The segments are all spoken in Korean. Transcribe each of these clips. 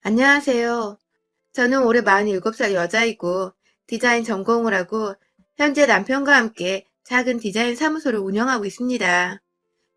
안녕하세요. 저는 올해 47살 여자이고 디자인 전공을 하고 현재 남편과 함께 작은 디자인 사무소를 운영하고 있습니다.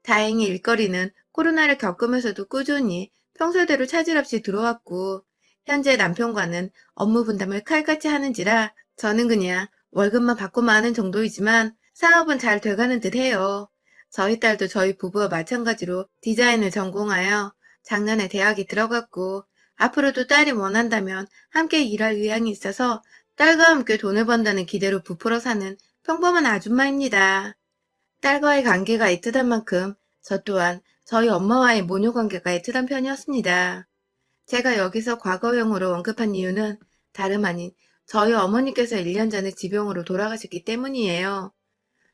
다행히 일거리는 코로나를 겪으면서도 꾸준히 평소대로 차질 없이 들어왔고 현재 남편과는 업무 분담을 칼같이 하는지라 저는 그냥 월급만 받고만 하는 정도이지만 사업은 잘 돼가는 듯 해요. 저희 딸도 저희 부부와 마찬가지로 디자인을 전공하여 작년에 대학에 들어갔고 앞으로도 딸이 원한다면 함께 일할 의향이 있어서 딸과 함께 돈을 번다는 기대로 부풀어 사는 평범한 아줌마입니다. 딸과의 관계가 애틋한 만큼 저 또한 저희 엄마와의 모녀 관계가 애틋한 편이었습니다. 제가 여기서 과거형으로 언급한 이유는 다름 아닌 저희 어머니께서 1년 전에 지병으로 돌아가셨기 때문이에요.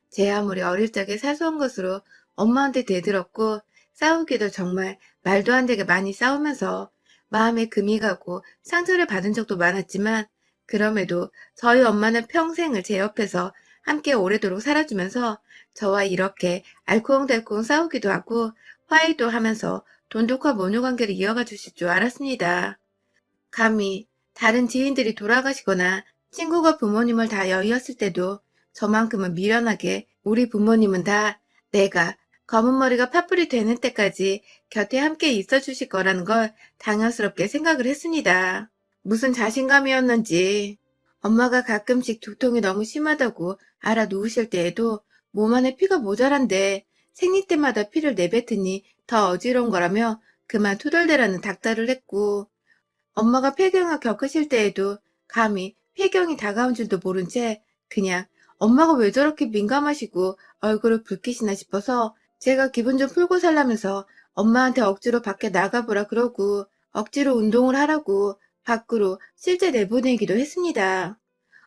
제 아무리 어릴 적에 사소한 것으로 엄마한테 대들었고 싸우기도 정말 말도 안 되게 많이 싸우면서 마음에 금이 가고 상처를 받은 적도 많았지만 그럼에도 저희 엄마는 평생을 제 옆에서 함께 오래도록 살아주면서 저와 이렇게 알콩달콩 싸우기도 하고 화해도 하면서 돈독한 모녀 관계를 이어가 주실 줄 알았습니다. 감히 다른 지인들이 돌아가시거나 친구가 부모님을 다 여의었을 때도 저만큼은 미련하게 우리 부모님은 다 내가 검은 머리가 파뿌리 되는 때까지 곁에 함께 있어 주실 거라는 걸 당연스럽게 생각을 했습니다. 무슨 자신감이었는지 엄마가 가끔씩 두통이 너무 심하다고 알아 누우실 때에도 몸 안에 피가 모자란데 생리 때마다 피를 내뱉으니 더 어지러운 거라며 그만 투덜대라는 닥달을 했고 엄마가 폐경을 겪으실 때에도 감히 폐경이 다가온 줄도 모른 채 그냥 엄마가 왜 저렇게 민감하시고 얼굴을 붉히시나 싶어서 제가 기분 좀 풀고 살라면서 엄마한테 억지로 밖에 나가보라 그러고 억지로 운동을 하라고 밖으로 실제 내보내기도 했습니다.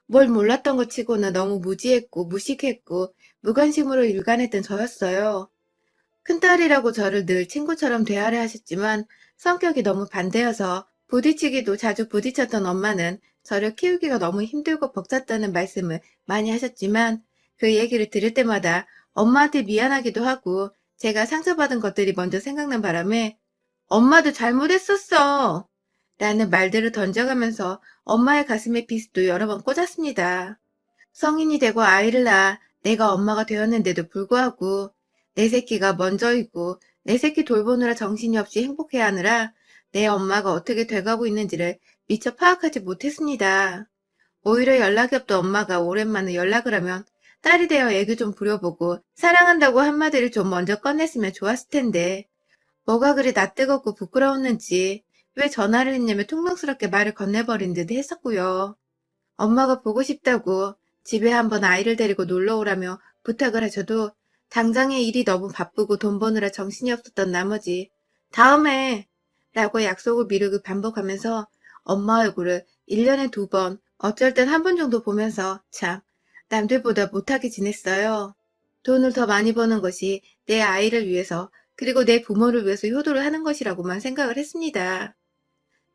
뭘 몰랐던 것 치고는 너무 무지했고 무식했고 무관심으로 일관했던 저였어요. 큰딸이라고 저를 늘 친구처럼 대하려 하셨지만 성격이 너무 반대여서 부딪히기도 자주 부딪혔던 엄마는 저를 키우기가 너무 힘들고 벅찼다는 말씀을 많이 하셨지만 그 얘기를 들을 때마다 엄마한테 미안하기도 하고 제가 상처받은 것들이 먼저 생각난 바람에 엄마도 잘못했었어. 라는 말들을 던져가면서 엄마의 가슴에 비스도 여러 번 꽂았습니다. 성인이 되고 아이를 낳아 내가 엄마가 되었는데도 불구하고 내 새끼가 먼저이고 내 새끼 돌보느라 정신이 없이 행복해하느라 내 엄마가 어떻게 돼가고 있는지를 미처 파악하지 못했습니다. 오히려 연락이 없던 엄마가 오랜만에 연락을 하면 딸이 되어 애교 좀 부려보고 사랑한다고 한마디를 좀 먼저 꺼냈으면 좋았을 텐데 뭐가 그리 낯뜨겁고 부끄러웠는지 왜 전화를 했냐며 퉁명스럽게 말을 건네버린 듯 했었고요. 엄마가 보고 싶다고 집에 한번 아이를 데리고 놀러 오라며 부탁을 하셔도 당장의 일이 너무 바쁘고 돈 버느라 정신이 없었던 나머지 다음에 라고 약속을 미루고 반복하면서 엄마 얼굴을 1년에 두 번, 어쩔 땐 한 번 정도 보면서 참 남들보다 못하게 지냈어요. 돈을 더 많이 버는 것이 내 아이를 위해서 그리고 내 부모를 위해서 효도를 하는 것이라고만 생각을 했습니다.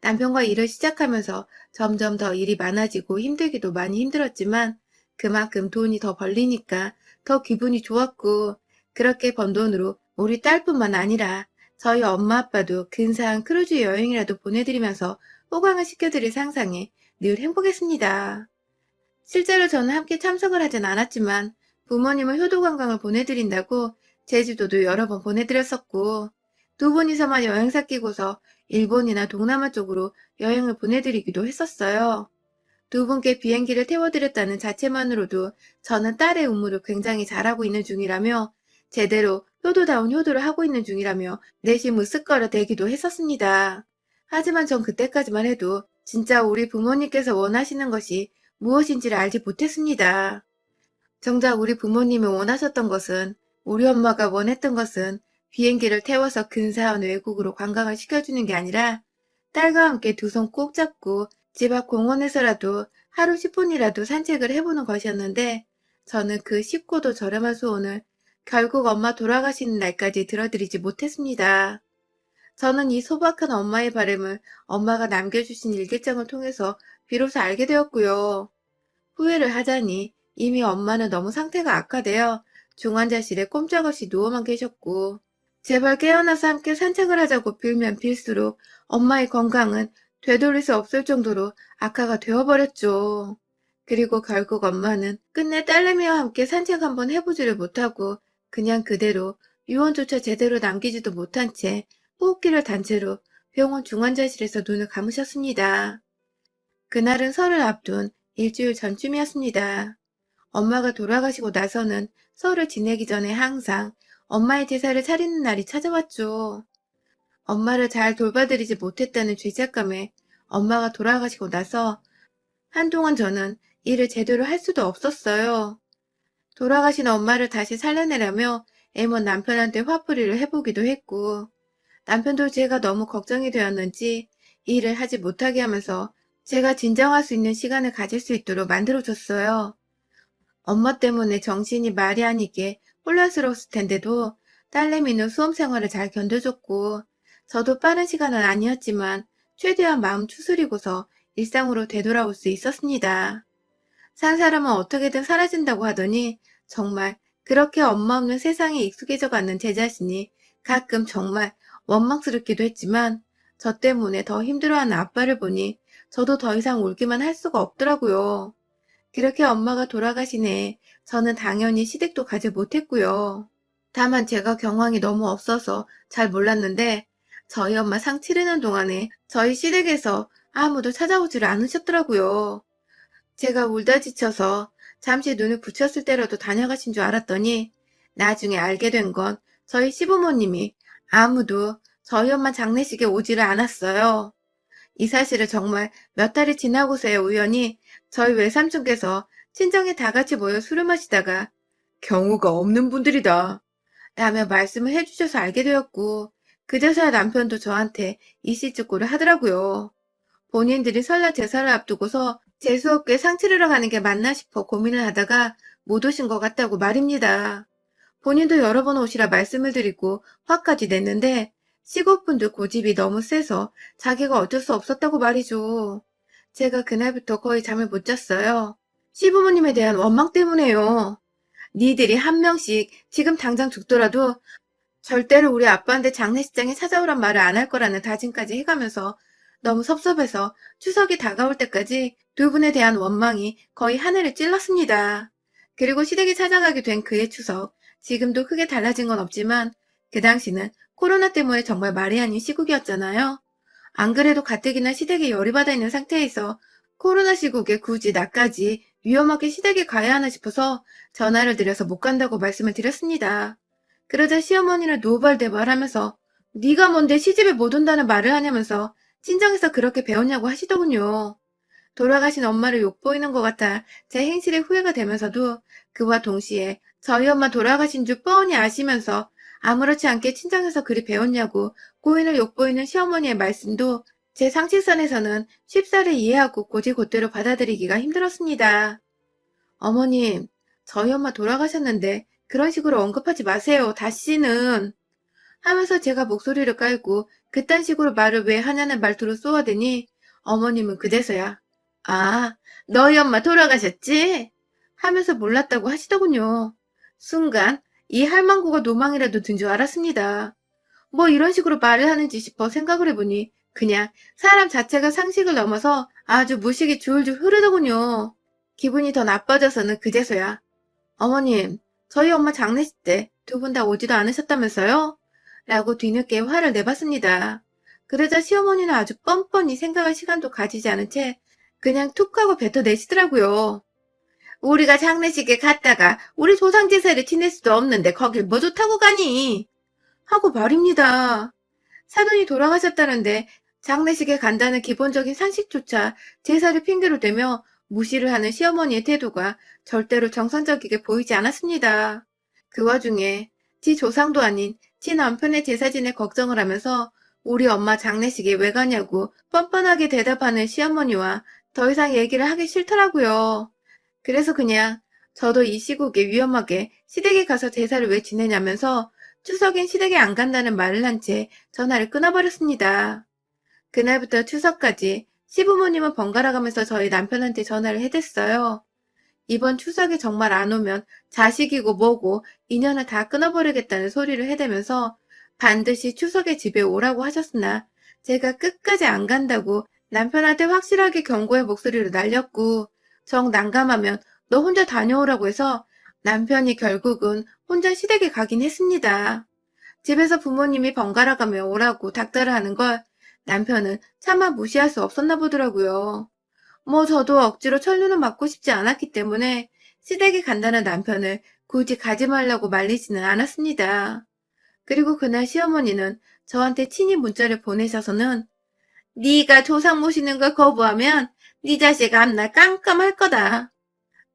남편과 일을 시작하면서 점점 더 일이 많아지고 힘들기도 많이 힘들었지만 그만큼 돈이 더 벌리니까 더 기분이 좋았고 그렇게 번 돈으로 우리 딸뿐만 아니라 저희 엄마 아빠도 근사한 크루즈 여행이라도 보내드리면서 호강을 시켜드릴 상상에 늘 행복했습니다. 실제로 저는 함께 참석을 하진 않았지만 부모님은 효도 관광을 보내드린다고 제주도도 여러 번 보내드렸었고 두 분이서만 여행사 끼고서 일본이나 동남아 쪽으로 여행을 보내드리기도 했었어요. 두 분께 비행기를 태워드렸다는 자체만으로도 저는 딸의 의무를 굉장히 잘하고 있는 중이라며 제대로 효도다운 효도를 하고 있는 중이라며 내심 으쓱거려 대기도 했었습니다. 하지만 전 그때까지만 해도 진짜 우리 부모님께서 원하시는 것이 무엇인지를 알지 못했습니다. 정작 우리 부모님이 원하셨던 것은 우리 엄마가 원했던 것은 비행기를 태워서 근사한 외국으로 관광을 시켜주는 게 아니라 딸과 함께 두 손 꼭 잡고 집 앞 공원에서라도 하루 10분이라도 산책을 해보는 것이었는데 저는 그 쉽고도 저렴한 소원을 결국 엄마 돌아가시는 날까지 들어드리지 못했습니다. 저는 이 소박한 엄마의 바람을 엄마가 남겨주신 일기장을 통해서 비로소 알게 되었고요. 후회를 하자니 이미 엄마는 너무 상태가 악화되어 중환자실에 꼼짝없이 누워만 계셨고 제발 깨어나서 함께 산책을 하자고 빌면 빌수록 엄마의 건강은 되돌릴 수 없을 정도로 악화가 되어버렸죠. 그리고 결국 엄마는 끝내 딸내미와 함께 산책 한번 해보지를 못하고 그냥 그대로 유언조차 제대로 남기지도 못한 채 호흡기를 단 채로 병원 중환자실에서 눈을 감으셨습니다. 그날은 설을 앞둔 일주일 전쯤이었습니다. 엄마가 돌아가시고 나서는 설을 지내기 전에 항상 엄마의 제사를 차리는 날이 찾아왔죠. 엄마를 잘 돌봐드리지 못했다는 죄책감에 엄마가 돌아가시고 나서 한동안 저는 일을 제대로 할 수도 없었어요. 돌아가신 엄마를 다시 살려내려며 애먼 남편한테 화풀이를 해보기도 했고, 남편도 제가 너무 걱정이 되었는지 일을 하지 못하게 하면서 제가 진정할 수 있는 시간을 가질 수 있도록 만들어줬어요. 엄마 때문에 정신이 말이 아니게 혼란스러웠을 텐데도 딸내미는 수험 생활을 잘 견뎌줬고, 저도 빠른 시간은 아니었지만 최대한 마음 추스리고서 일상으로 되돌아올 수 있었습니다. 산 사람은 어떻게든 사라진다고 하더니 정말 그렇게 엄마 없는 세상에 익숙해져 가는 제 자신이 가끔 정말 원망스럽기도 했지만 저 때문에 더 힘들어하는 아빠를 보니 저도 더 이상 울기만 할 수가 없더라고요. 그렇게 엄마가 돌아가신 해에 저는 당연히 시댁도 가지 못했고요. 다만 제가 경황이 너무 없어서 잘 몰랐는데 저희 엄마 상 치르는 동안에 저희 시댁에서 아무도 찾아오지를 않으셨더라고요. 제가 울다 지쳐서 잠시 눈을 붙였을 때라도 다녀가신 줄 알았더니 나중에 알게 된 건 저희 시부모님이 아무도 저희 엄마 장례식에 오지를 않았어요. 이 사실을 정말 몇 달이 지나고서야 우연히 저희 외삼촌께서 친정에 다 같이 모여 술을 마시다가 경우가 없는 분들이다 라며 말씀을 해주셔서 알게 되었고 그제서야 남편도 저한테 이씨쭈꾸를 하더라고요. 본인들이 설날 제사를 앞두고서 재수없게 상치르러 가는 게 맞나 싶어 고민을 하다가 못 오신 것 같다고 말입니다. 본인도 여러 번 오시라 말씀을 드리고 화까지 냈는데 시골분들 고집이 너무 세서 자기가 어쩔 수 없었다고 말이죠. 제가 그날부터 거의 잠을 못 잤어요. 시부모님에 대한 원망 때문에요. 니들이 한 명씩 지금 당장 죽더라도 절대로 우리 아빠한테 장례식장에 찾아오란 말을 안 할 거라는 다짐까지 해가면서 너무 섭섭해서 추석이 다가올 때까지 두 분에 대한 원망이 거의 하늘을 찔렀습니다. 그리고 시댁에 찾아가게 된 그의 추석, 지금도 크게 달라진 건 없지만 그 당시는 코로나 때문에 정말 말이 아닌 시국이었잖아요. 안 그래도 가뜩이나 시댁에 열이 받아 있는 상태에서 코로나 시국에 굳이 나까지 위험하게 시댁에 가야 하나 싶어서 전화를 드려서 못 간다고 말씀을 드렸습니다. 그러자 시어머니는 노발대발하면서 네가 뭔데 시집에 못 온다는 말을 하냐면서 친정에서 그렇게 배웠냐고 하시더군요. 돌아가신 엄마를 욕보이는 것 같아 제 행실에 후회가 되면서도 그와 동시에 저희 엄마 돌아가신 줄 뻔히 아시면서 아무렇지 않게 친정에서 그리 배웠냐고 고인을 욕보이는 시어머니의 말씀도 제 상식선에서는 쉽사리 이해하고 고지곧대로 받아들이기가 힘들었습니다. 어머님, 저희 엄마 돌아가셨는데 그런 식으로 언급하지 마세요. 다시는. 하면서 제가 목소리를 깔고 그딴 식으로 말을 왜 하냐는 말투로 쏘아대니 어머님은 그제서야 아, 너희 엄마 돌아가셨지? 하면서 몰랐다고 하시더군요. 순간 이 할망구가 노망이라도 든 줄 알았습니다. 뭐 이런 식으로 말을 하는지 싶어 생각을 해보니 그냥 사람 자체가 상식을 넘어서 아주 무식이 줄줄 흐르더군요. 기분이 더 나빠져서는 그제서야 어머님, 저희 엄마 장례식 때 두 분 다 오지도 않으셨다면서요? 라고 뒤늦게 화를 내봤습니다. 그러자 시어머니는 아주 뻔뻔히 생각할 시간도 가지지 않은 채 그냥 툭 하고 뱉어내시더라고요. 우리가 장례식에 갔다가 우리 조상 제사를 지낼 수도 없는데 거길 뭐 좋다고 가니? 하고 말입니다. 사돈이 돌아가셨다는데 장례식에 간다는 기본적인 상식조차 제사를 핑계로 대며 무시를 하는 시어머니의 태도가 절대로 정상적이게 보이지 않았습니다. 그 와중에 지 조상도 아닌 지 남편의 제사진에 걱정을 하면서 우리 엄마 장례식에 왜 가냐고 뻔뻔하게 대답하는 시어머니와 더 이상 얘기를 하기 싫더라고요. 그래서 그냥 저도 이 시국에 위험하게 시댁에 가서 제사를 왜 지내냐면서 추석엔 시댁에 안 간다는 말을 한 채 전화를 끊어버렸습니다. 그날부터 추석까지 시부모님은 번갈아 가면서 저희 남편한테 전화를 해댔어요. 이번 추석에 정말 안 오면 자식이고 뭐고 인연을 다 끊어버리겠다는 소리를 해대면서 반드시 추석에 집에 오라고 하셨으나 제가 끝까지 안 간다고 남편한테 확실하게 경고의 목소리를 날렸고 정 난감하면 너 혼자 다녀오라고 해서 남편이 결국은 혼자 시댁에 가긴 했습니다. 집에서 부모님이 번갈아 가며 오라고 닥달을 하는 걸 남편은 차마 무시할 수 없었나 보더라고요. 뭐 저도 억지로 천류는 맞고 싶지 않았기 때문에 시댁에 간다는 남편을 굳이 가지 말라고 말리지는 않았습니다. 그리고 그날 시어머니는 저한테 친히 문자를 보내셔서는 네가 조상 모시는 걸 거부하면 네 자식 앞날 깜깜할 거다.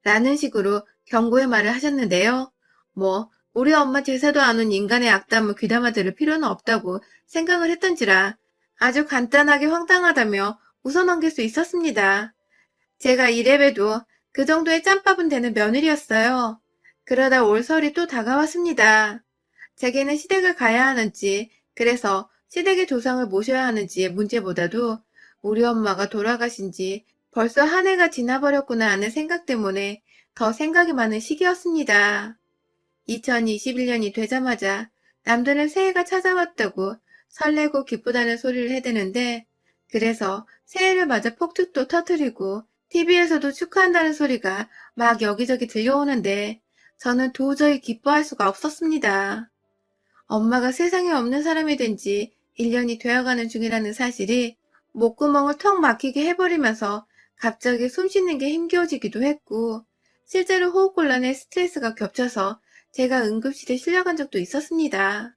라는 식으로 경고의 말을 하셨는데요. 뭐 우리 엄마 제사도 안 온 인간의 악담을 귀담아 들을 필요는 없다고 생각을 했던지라 아주 간단하게 황당하다며 웃어넘길 수 있었습니다. 제가 이래봬도 그 정도의 짬밥은 되는 며느리였어요. 그러다 올설이 또 다가왔습니다. 제게는 시댁을 가야 하는지, 그래서 시댁의 조상을 모셔야 하는지의 문제보다도 우리 엄마가 돌아가신 지 벌써 한 해가 지나버렸구나 하는 생각 때문에 더 생각이 많은 시기였습니다. 2021년이 되자마자 남들은 새해가 찾아왔다고 설레고 기쁘다는 소리를 해대는데 그래서 새해를 맞아 폭죽도 터트리고 TV에서도 축하한다는 소리가 막 여기저기 들려오는데 저는 도저히 기뻐할 수가 없었습니다. 엄마가 세상에 없는 사람이 된 지 1년이 되어가는 중이라는 사실이 목구멍을 턱 막히게 해버리면서 갑자기 숨 쉬는 게 힘겨워지기도 했고 실제로 호흡곤란에 스트레스가 겹쳐서 제가 응급실에 실려간 적도 있었습니다.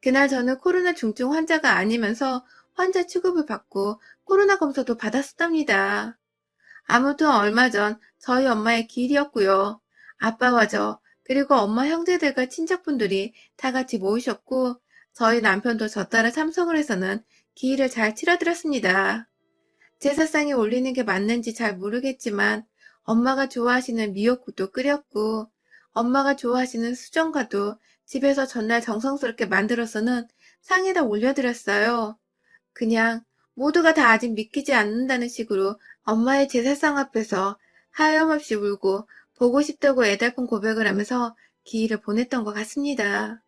그날 저는 코로나 중증 환자가 아니면서 환자 취급을 받고 코로나 검사도 받았었답니다. 아무튼 얼마 전 저희 엄마의 기일이었고요. 아빠와 저 그리고 엄마 형제들과 친척분들이 다 같이 모이셨고 저희 남편도 저 따라 참석을 해서는 기일을 잘 치러드렸습니다. 제사상에 올리는 게 맞는지 잘 모르겠지만 엄마가 좋아하시는 미역국도 끓였고 엄마가 좋아하시는 수정과도 집에서 전날 정성스럽게 만들어서는 상에다 올려드렸어요. 그냥 모두가 다 아직 믿기지 않는다는 식으로 엄마의 제사상 앞에서 하염없이 울고 보고 싶다고 애달픈 고백을 하면서 기일을 보냈던 것 같습니다.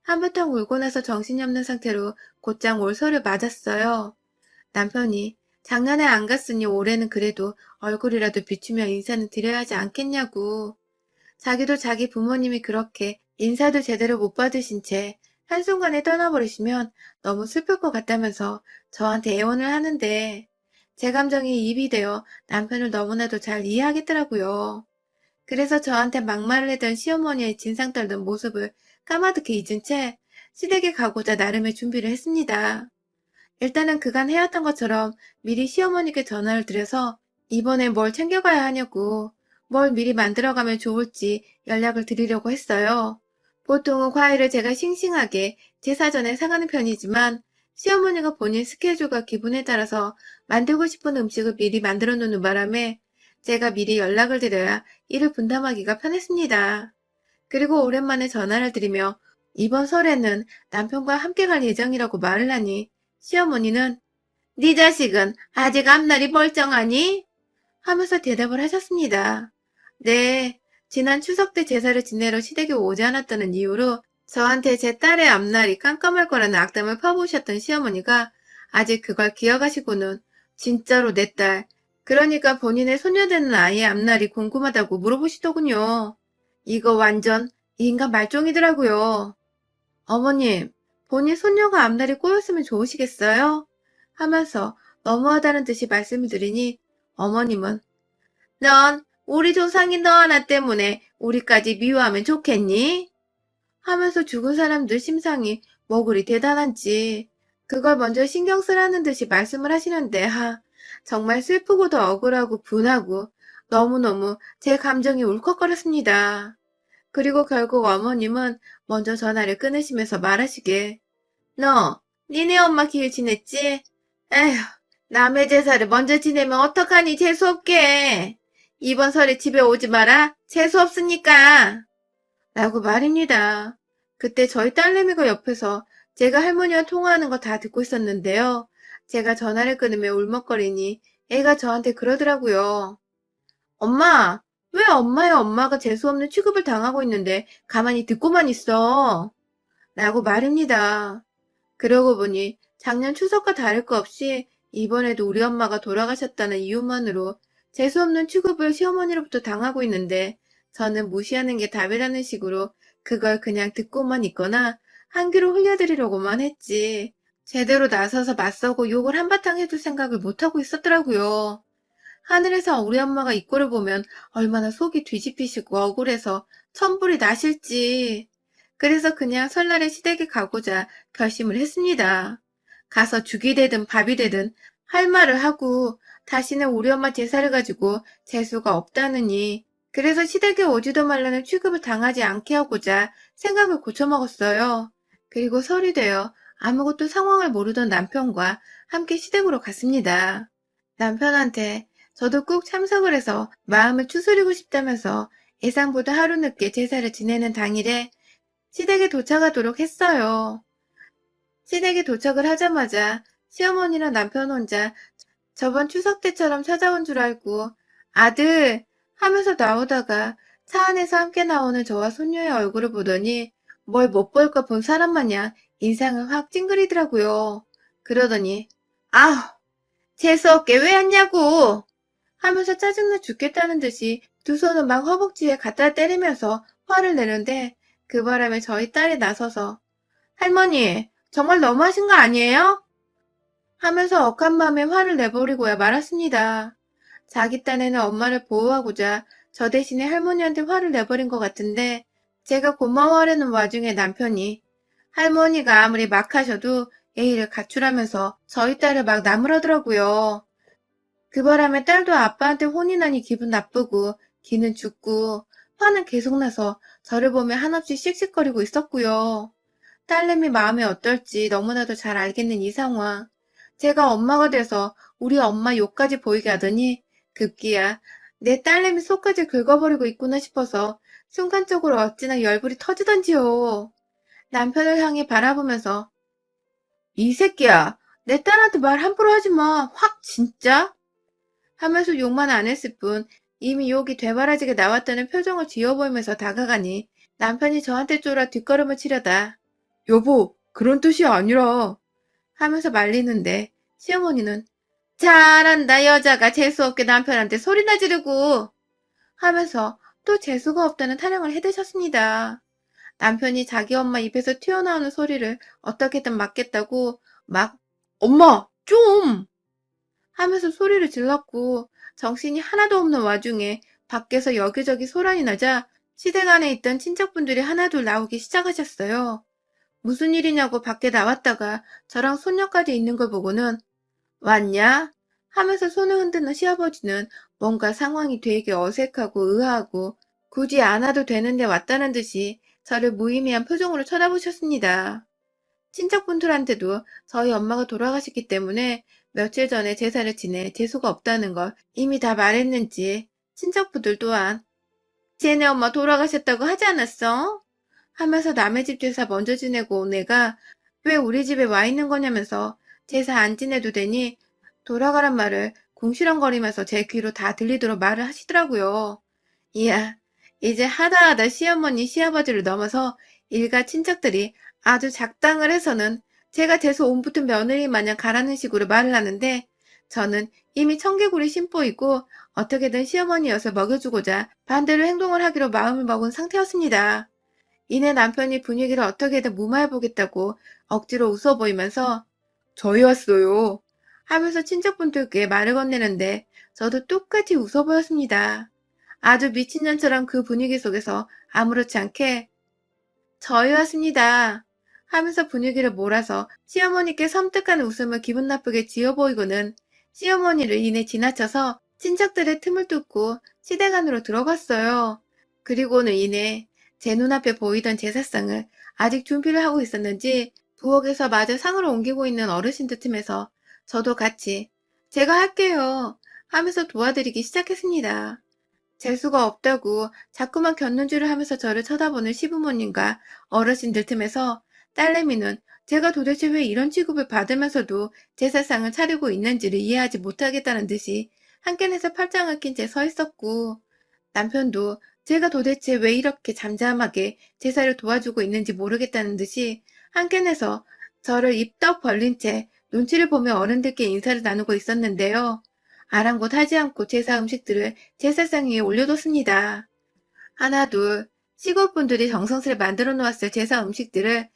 한바탕 울고 나서 정신이 없는 상태로 곧장 올서를 맞았어요. 남편이 장난에 안 갔으니 올해는 그래도 얼굴이라도 비추며 인사는 드려야 하지 않겠냐고. 자기도 자기 부모님이 그렇게 인사도 제대로 못 받으신 채 한순간에 떠나버리시면 너무 슬플 것 같다면서 저한테 애원을 하는데 제 감정이 입이 되어 남편을 너무나도 잘 이해하겠더라고요. 그래서 저한테 막말을 했던 시어머니의 진상 떨던 모습을 까마득히 잊은 채 시댁에 가고자 나름의 준비를 했습니다. 일단은 그간 해왔던 것처럼 미리 시어머니께 전화를 드려서 이번에 뭘 챙겨가야 하냐고 뭘 미리 만들어가면 좋을지 연락을 드리려고 했어요. 보통은 과일을 제가 싱싱하게 제 사 전에 사가는 편이지만 시어머니가 본인 스케줄과 기분에 따라서 만들고 싶은 음식을 미리 만들어 놓는 바람에 제가 미리 연락을 드려야 일을 분담하기가 편했습니다. 그리고 오랜만에 전화를 드리며 이번 설에는 남편과 함께 갈 예정이라고 말을 하니 시어머니는 네 자식은 아직 앞날이 멀쩡하니? 하면서 대답을 하셨습니다. 네, 지난 추석 때 제사를 지내러 시댁에 오지 않았다는 이유로 저한테 제 딸의 앞날이 깜깜할 거라는 악담을 퍼부으셨던 시어머니가 아직 그걸 기억하시고는 진짜로 내 딸, 그러니까 본인의 소녀되는 아이의 앞날이 궁금하다고 물어보시더군요. 이거 완전 인간 말종이더라고요. 어머님, 본인 손녀가 앞날이 꼬였으면 좋으시겠어요? 하면서 너무하다는 듯이 말씀을 드리니 어머님은 넌 우리 조상이 너 하나 때문에 우리까지 미워하면 좋겠니? 하면서 죽은 사람들 심상이 뭐 그리 대단한지 그걸 먼저 신경 쓰라는 듯이 말씀을 하시는데 하 정말 슬프고도 억울하고 분하고 너무너무 제 감정이 울컥거렸습니다. 그리고 결국 어머님은 먼저 전화를 끊으시면서 말하시길 너 니네 엄마 기일 지냈지? 에휴 남의 제사를 먼저 지내면 어떡하니 재수없게 이번 설에 집에 오지 마라 재수없으니까 라고 말입니다. 그때 저희 딸내미가 옆에서 제가 할머니와 통화하는 거 다 듣고 있었는데요. 제가 전화를 끊으며 울먹거리니 애가 저한테 그러더라고요. 엄마, 왜 엄마의 엄마가 재수없는 취급을 당하고 있는데 가만히 듣고만 있어? 라고 말입니다. 그러고 보니 작년 추석과 다를 거 없이 이번에도 우리 엄마가 돌아가셨다는 이유만으로 재수없는 취급을 시어머니로부터 당하고 있는데 저는 무시하는 게 답이라는 식으로 그걸 그냥 듣고만 있거나 한 귀로 흘려드리려고만 했지. 제대로 나서서 맞서고 욕을 한바탕 해줄 생각을 못하고 있었더라고요. 하늘에서 우리 엄마가 이 꼴을 보면 얼마나 속이 뒤집히시고 억울해서 천불이 나실지. 그래서 그냥 설날에 시댁에 가고자 결심을 했습니다. 가서 죽이 되든 밥이 되든 할 말을 하고 다시는 우리 엄마 제사를 가지고 재수가 없다느니 그래서 시댁에 오지도 말라는 취급을 당하지 않게 하고자 생각을 고쳐먹었어요. 그리고 설이 되어 아무것도 상황을 모르던 남편과 함께 시댁으로 갔습니다. 남편한테 저도 꼭 참석을 해서 마음을 추스리고 싶다면서 예상보다 하루 늦게 제사를 지내는 당일에 시댁에 도착하도록 했어요. 시댁에 도착을 하자마자 시어머니랑 남편 혼자 저번 추석 때처럼 찾아온 줄 알고 아들 하면서 나오다가 차 안에서 함께 나오는 저와 손녀의 얼굴을 보더니 뭘 못볼거본 사람 마냥 인상을 확 찡그리더라고요. 그러더니 아우 재수없게 왜 왔냐고 하면서 짜증나 죽겠다는 듯이 두 손을 막 허벅지에 갖다 때리면서 화를 내는데 그 바람에 저희 딸이 나서서 할머니 정말 너무하신 거 아니에요? 하면서 억한 마음에 화를 내버리고야 말았습니다. 자기 딴에는 엄마를 보호하고자 저 대신에 할머니한테 화를 내버린 것 같은데 제가 고마워하려는 와중에 남편이 할머니가 아무리 막 하셔도 예의를 갖추라면서 저희 딸을 막 나무라더라고요. 그 바람에 딸도 아빠한테 혼이 나니 기분 나쁘고 기는 죽고 화는 계속 나서 저를 보며 한없이 씩씩거리고 있었고요. 딸내미 마음이 어떨지 너무나도 잘 알겠는 이 상황. 제가 엄마가 돼서 우리 엄마 욕까지 보이게 하더니 급기야 내 딸내미 속까지 긁어버리고 있구나 싶어서 순간적으로 어찌나 열불이 터지던지요. 남편을 향해 바라보면서 이 새끼야 내 딸한테 말 함부로 하지 마. 확 진짜? 하면서 욕만 안 했을 뿐 이미 욕이 되바라지게 나왔다는 표정을 지어 보이면서 다가가니 남편이 저한테 쫄아 뒷걸음을 치려다 여보 그런 뜻이 아니라 하면서 말리는데 시어머니는 잘한다 여자가 재수없게 남편한테 소리나 지르고 하면서 또 재수가 없다는 타령을 해대셨습니다. 남편이 자기 엄마 입에서 튀어나오는 소리를 어떻게든 막겠다고 막 엄마 좀 하면서 소리를 질렀고 정신이 하나도 없는 와중에 밖에서 여기저기 소란이 나자 시댁 안에 있던 친척분들이 하나둘 나오기 시작하셨어요. 무슨 일이냐고 밖에 나왔다가 저랑 손녀까지 있는 걸 보고는 왔냐? 하면서 손을 흔드는 시아버지는 뭔가 상황이 되게 어색하고 의아하고 굳이 안 와도 되는데 왔다는 듯이 저를 무의미한 표정으로 쳐다보셨습니다. 친척분들한테도 저희 엄마가 돌아가셨기 때문에 며칠 전에 제사를 지내 재수가 없다는 걸 이미 다 말했는지 친척분들 또한 쟤네 엄마 돌아가셨다고 하지 않았어? 하면서 남의 집 제사 먼저 지내고 온 애가 왜 우리 집에 와 있는 거냐면서 제사 안 지내도 되니 돌아가란 말을 궁시렁거리면서 제 귀로 다 들리도록 말을 하시더라고요. 이야, 이제 하다하다 시어머니, 시아버지를 넘어서 일가 친척들이 아주 작당을 해서는 제가 재수 옴붙은 며느리 마냥 가라는 식으로 말을 하는데 저는 이미 청개구리 심보이고 어떻게든 시어머니여서 먹여주고자 반대로 행동을 하기로 마음을 먹은 상태였습니다. 이내 남편이 분위기를 어떻게든 무마해보겠다고 억지로 웃어 보이면서 저희 왔어요 하면서 친척분들께 말을 건네는데 저도 똑같이 웃어 보였습니다. 아주 미친년처럼 그 분위기 속에서 아무렇지 않게 저희 왔습니다 하면서 분위기를 몰아서 시어머니께 섬뜩한 웃음을 기분 나쁘게 지어 보이고는 시어머니를 이내 지나쳐서 친척들의 틈을 뚫고 시댁 안으로 들어갔어요. 그리고는 이내 제 눈앞에 보이던 제사상을 아직 준비를 하고 있었는지 부엌에서 마저 상을 옮기고 있는 어르신들 틈에서 저도 같이 제가 할게요 하면서 도와드리기 시작했습니다. 재수가 없다고 자꾸만 곁눈질을 하면서 저를 쳐다보는 시부모님과 어르신들 틈에서 딸내미는 제가 도대체 왜 이런 취급을 받으면서도 제사상을 차리고 있는지를 이해하지 못하겠다는 듯이 한켠에서 팔짱을 낀 채 서 있었고 남편도 제가 도대체 왜 이렇게 잠잠하게 제사를 도와주고 있는지 모르겠다는 듯이 한켠에서 저를 입덕 벌린 채 눈치를 보며 어른들께 인사를 나누고 있었는데요. 아랑곳하지 않고 제사 음식들을 제사상 위에 올려뒀습니다. 하나, 둘, 시골분들이 정성스레 만들어 놓았을 제사 음식들을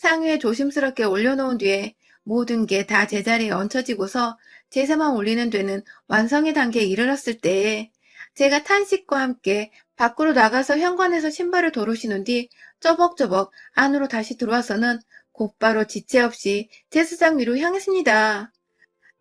상 위에 조심스럽게 올려놓은 뒤에 모든 게 다 제자리에 얹혀지고서 제사만 올리는 데는 완성의 단계에 이르렀을 때에 제가 탄식과 함께 밖으로 나가서 현관에서 신발을 신은 뒤 쪼벅쪼벅 안으로 다시 들어와서는 곧바로 지체 없이 제사상 위로 향했습니다.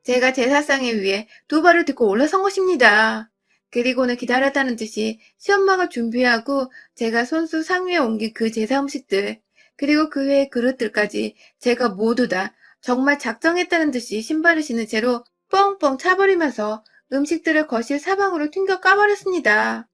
제가 제사상에 위에 두 발을 딛고 올라선 것입니다. 그리고는 기다렸다는 듯이 시험막을 준비하고 제가 손수 상위에 옮긴 그 제사 음식들 그리고 그 외의 그릇들까지 제가 모두 다 정말 작정했다는 듯이 신발을 신은 채로 뻥뻥 차버리면서 음식들을 거실 사방으로 튕겨 까버렸습니다.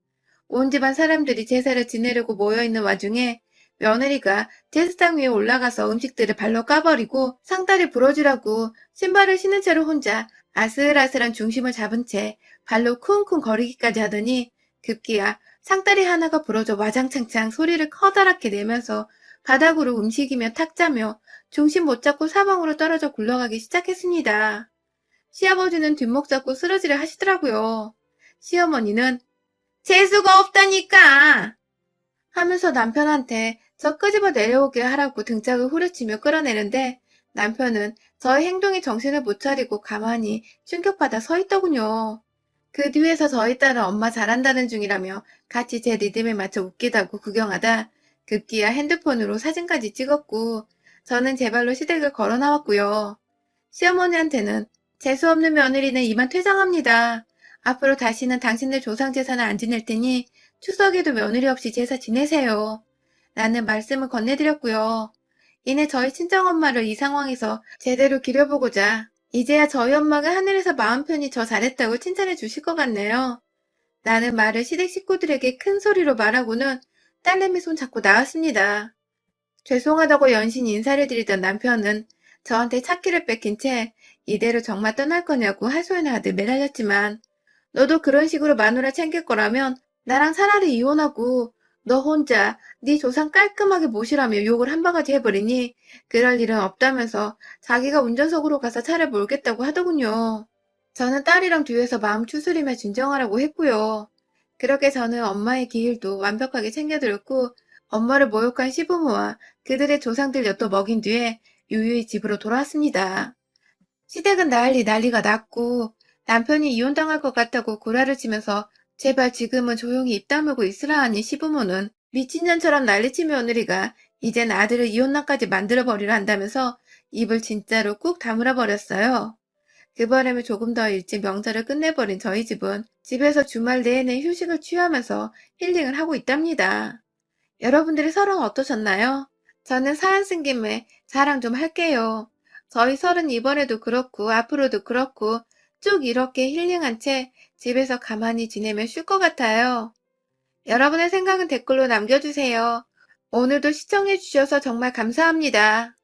온 집안 사람들이 제사를 지내려고 모여있는 와중에 며느리가 제사상 위에 올라가서 음식들을 발로 까버리고 상다리 부러지라고 신발을 신은 채로 혼자 아슬아슬한 중심을 잡은 채 발로 쿵쿵 거리기까지 하더니 급기야 상다리 하나가 부러져 와장창창 소리를 커다랗게 내면서 바닥으로 움직이며 탁자며 중심 못 잡고 사방으로 떨어져 굴러가기 시작했습니다. 시아버지는 뒷목 잡고 쓰러지려 하시더라고요. 시어머니는 재수가 없다니까! 하면서 남편한테 저 끄집어 내려오게 하라고 등짝을 후려치며 끌어내는데 남편은 저의 행동에 정신을 못 차리고 가만히 충격받아 서 있더군요. 그 뒤에서 저희 딸은 엄마 잘한다는 중이라며 같이 제 리듬에 맞춰 웃기다고 구경하다 급기야 핸드폰으로 사진까지 찍었고 저는 제 발로 시댁을 걸어 나왔고요. 시어머니한테는 재수없는 며느리는 이만 퇴장합니다. 앞으로 다시는 당신들 조상 재산을 안 지낼 테니 추석에도 며느리 없이 제사 지내세요. 라는 말씀을 건네드렸고요. 이내 저희 친정엄마를 이 상황에서 제대로 기려보고자 이제야 저희 엄마가 하늘에서 마음 편히 저 잘했다고 칭찬해 주실 것 같네요. 라는 말을 시댁 식구들에게 큰 소리로 말하고는 딸내미 손 잡고 나왔습니다. 죄송하다고 연신 인사를 드리던 남편은 저한테 차키를 뺏긴 채 이대로 정말 떠날 거냐고 하소연을 하듯 매달렸지만 너도 그런 식으로 마누라 챙길 거라면 나랑 차라리 이혼하고 너 혼자 네 조상 깔끔하게 모시라며 욕을 한 바가지 해버리니 그럴 일은 없다면서 자기가 운전석으로 가서 차를 몰겠다고 하더군요. 저는 딸이랑 뒤에서 마음 추스리며 진정하라고 했고요. 그렇게 저는 엄마의 기일도 완벽하게 챙겨드렸고 엄마를 모욕한 시부모와 그들의 조상들 엿도 먹인 뒤에 유유히 집으로 돌아왔습니다. 시댁은 난리 난리가 났고 남편이 이혼당할 것 같다고 구라를 치면서 제발 지금은 조용히 입 다물고 있으라 하니 시부모는 미친년처럼 난리친 며느리가 이젠 아들을 이혼남까지 만들어버리려 한다면서 입을 진짜로 꾹 다물어 버렸어요. 그 바람에 조금 더 일찍 명절을 끝내버린 저희 집은 집에서 주말 내내 휴식을 취하면서 힐링을 하고 있답니다. 여러분들의 설은 어떠셨나요? 저는 사연 쓴 김에 자랑 좀 할게요. 저희 설은 이번에도 그렇고 앞으로도 그렇고 쭉 이렇게 힐링한 채 집에서 가만히 지내면 쉴 것 같아요. 여러분의 생각은 댓글로 남겨주세요. 오늘도 시청해주셔서 정말 감사합니다.